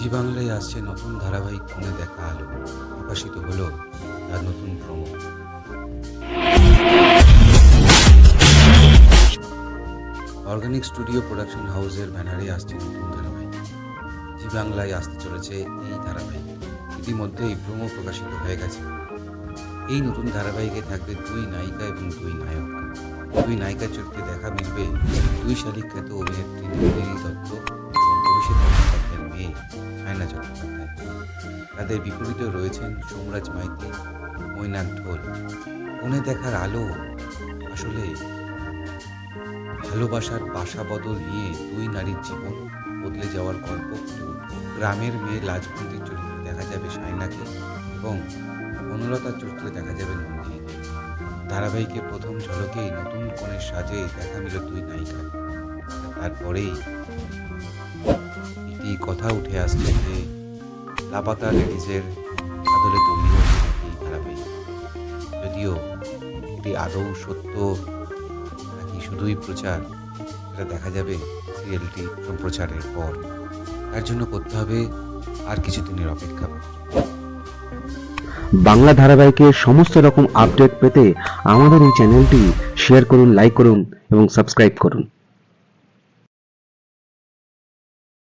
জি বাংলায় আসছে নতুন ধারাবাহিক কোণে দেখা আলো। প্রকাশিত হলো তার নতুন প্রমো। অর্গানিক স্টুডিও প্রোডাকশন হাউসের ব্যানারে আসছে নতুন ধারাবাহিক। জি বাংলায় আসতে চলেছে এই ধারাবাহিক। ইতিমধ্যেই প্রোমো প্রকাশিত হয়ে গেছে। এই নতুন ধারাবাহিকে থাকবে দুই নায়িকা এবং দুই নায়ক। দুই নায়িকা চরিত্রে দেখা মিলবে দুই শালিক খ্যাত অভিনেত্রী নন্দিনী দত্ত এবং অভিষেক তাদের বিপরীতে রয়েছেন সোমরাজ মাইতি, মৈনাক ঢোল। কোণে দেখার আলো আসলে ভালোবাসার বাসা বদল নিয়ে দুই নারীর জীবন বদলে যাওয়ার গল্প গ্রামের মেয়ে লাজবন্দির চরিত্রে দেখা যাবে সাইনাকে এবং বনলতার চরিত্রে দেখা যাবে নন্দিনীকে। ধারাবাহিকের প্রথম ঝলকেই নতুন কনের সাজে দেখা মিল দুই নায়িকা তারপরেই একটি কথা উঠে আসছে যে লাপাতা লেডিজের আদলে হচ্ছে এই ধারাবাহিক। যদিও এটি আদৌ সত্য নাকি শুধুই প্রচার, সেটা দেখা যাবে সিরিয়ালটি সম্প্রচারের পর। তার জন্য করতে হবে আর কিছুদিনের অপেক্ষা বাংলা ধারাবাহিকের সমস্ত রকম আপডেট পেতে আমাদের এই চ্যানেলটি শেয়ার করুন, লাইক করুন এবং সাবস্ক্রাইব করুন।